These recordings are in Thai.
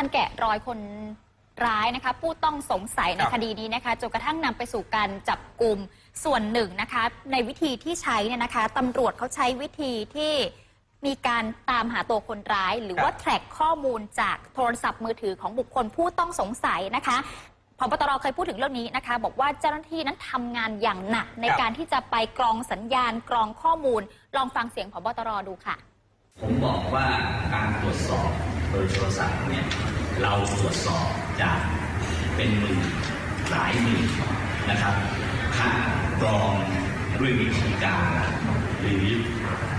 การแกะรอยคนร้ายนะคะ ผู้ต้องสงสัยในครับ คดีนี้นะคะจนกระทั่งนำไปสู่การจับกลุ่มส่วนหนึ่งนะคะ ในวิธีที่ใช้เนี่ยนะคะตำรวจเขาใช้วิธีที่มีการตามหาตัวคนร้าย หรือครับว่าแทร็กข้อมูลจากโทรศัพท์มือถือของบุคคลผู้ต้องสงสัยนะคะพบตรเคยพูดถึงเรื่องนี้นะคะ บอกว่าเจ้าหน้าที่นั้นทำงานอย่างหนักในครับ การที่จะไปกรองสัญญาณกรองข้อมูล ลองฟังเสียงพบตรดูค่ะ ผมบอกว่าการตรวจสอบ โดยโทรศัพท์เนี่ยเราตรวจสอบจากเป็นหมื่นหลายหมื่นนะครับคัดกรองด้วยวิธีการหรือ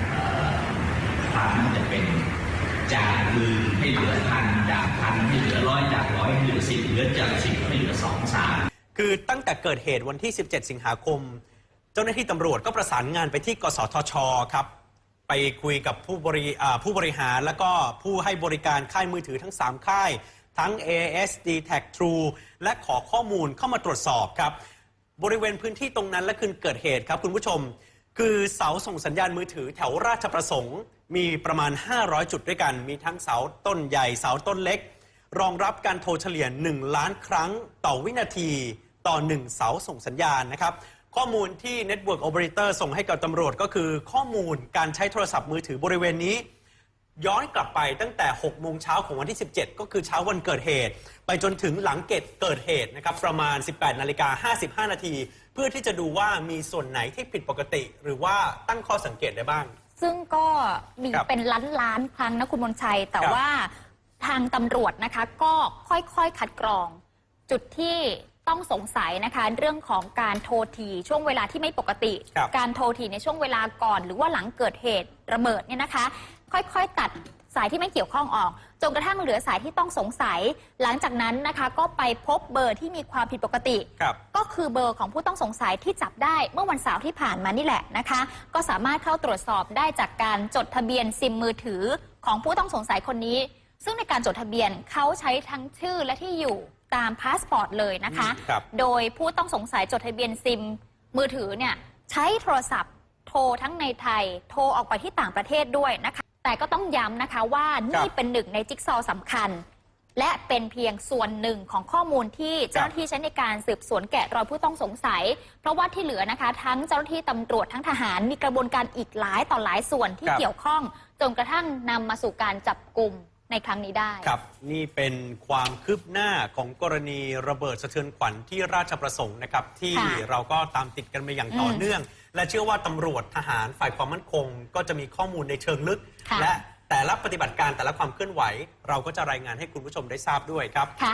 เอ่อความน่าจะเป็นจากหมื่นให้เหลือพันจากพันให้เหลือร้อยจากร้อยให้เหลือสิบเหลือจากสิบให้เหลือสองสามคือตั้งแต่เกิดเหตุวันที่ 17 สิงหาคม เจ้าหน้าที่ตำรวจก็ประสานงานไปที่กสทชครับ ไปคุยกับผู้บริผู้บริหารแล้วก็ผู้ให้บริการค่ายมือถือทั้ง 3 ค่าย ทั้ง AS d t a c True และขอข้อมูลเข้ามาตรวจสอบครับ บริเวณพื้นที่ตรงนั้นและคืนเกิดเหตุครับคุณผู้ชม คือเสาส่งสัญญาณมือถือแถวราชประสงค์ มีประมาณ 500 จุดด้วยกัน มีทั้งเสาต้นใหญ่เสาต้นเล็ก รองรับการโทรเฉลี่ย 1 ล้านครั้งต่อวินาที ต่อ 1 เสาส่งสัญญาณนะครับ ข้อมูลที่ Network Operator ส่งให้กับตำรวจก็คือข้อมูลการใช้โทรศัพท์มือถือบริเวณนี้ ย้อนกลับไปตั้งแต่ 6 โมงเช้าของวันที่ 17 ก็คือเช้าวันเกิดเหตุ ไปจนถึงหลังเกตเกิดเหตุนะครับประมาณ 18 นาฬิกา 55 นาที เพื่อที่จะดูว่ามีส่วนไหนที่ผิดปกติ หรือว่าตั้งข้อสังเกตได้บ้าง ซึ่งก็มีครับเป็นล้านล้านๆครั้งนะคุณมนชัย แต่ครับ ว่าทางตำรวจนะคะก็ค่อยๆคัดกรอง จุดที่ ต้องสงสัยนะคะเรื่องของการโทรทีช่วงเวลาที่ไม่ปกติ ครับ การโทรทีในช่วงเวลาก่อน หรือว่าหลังเกิดเหตุระเบิดเนี่ยนะคะ ค่อยๆตัดสายที่ไม่เกี่ยวข้องออก จนกระทั่งเหลือสายที่ต้องสงสัย หลังจากนั้นนะคะ ก็ไปพบเบอร์ที่มีความผิดปกติ ครับ ก็คือเบอร์ของผู้ต้องสงสัยที่จับได้เมื่อวันเสาร์ที่ผ่านมานี่แหละนะคะ ก็สามารถเข้าตรวจสอบได้จากการจดทะเบียนซิมมือถือของผู้ต้องสงสัยคนนี้ ซึ่งในการจดทะเบียนเขาใช้ทั้งชื่อและที่อยู่ตามพาสปอร์ตเลยนะคะ ครับ โดยผู้ต้องสงสัยจดทะเบียนซิม มือถือเนี่ยใช้โทรศัพท์ โทรทั้งในไทย โทรออกไปที่ต่างประเทศด้วยนะคะ แต่ก็ต้องย้ำนะคะว่านี่เป็นหนึ่งในจิ๊กซอว์สำคัญ และเป็นเพียงส่วนหนึ่งของข้อมูลที่เจ้าหน้าที่ใช้ในการสืบสวนแกะรอยผู้ต้องสงสัย เพราะว่าที่เหลือนะคะ ทั้งเจ้าหน้าที่ตำรวจทั้งทหารมีกระบวนการอีกหลายต่อหลายส่วนที่ครับ เกี่ยวข้องจนกระทั่งนำมาสู่การจับกลุ่ม ในครั้งนี้ได้ ครับนี่เป็นความคืบหน้าของกรณีระเบิดสะเทือนขวัญที่ราชประสงค์นะครับ ที่ค่ะเราก็ตามติดกันมาอย่างต่ออมเนื่อง และเชื่อว่าตำรวจทหารฝ่ายความมั่นคง ก็จะมีข้อมูลในเชิงลึก ค่ะ และแต่ละปฏิบัติการแต่ละความเคลื่อนไหว เราก็จะรายงานให้คุณผู้ชมได้ทราบด้วยครับ ค่ะ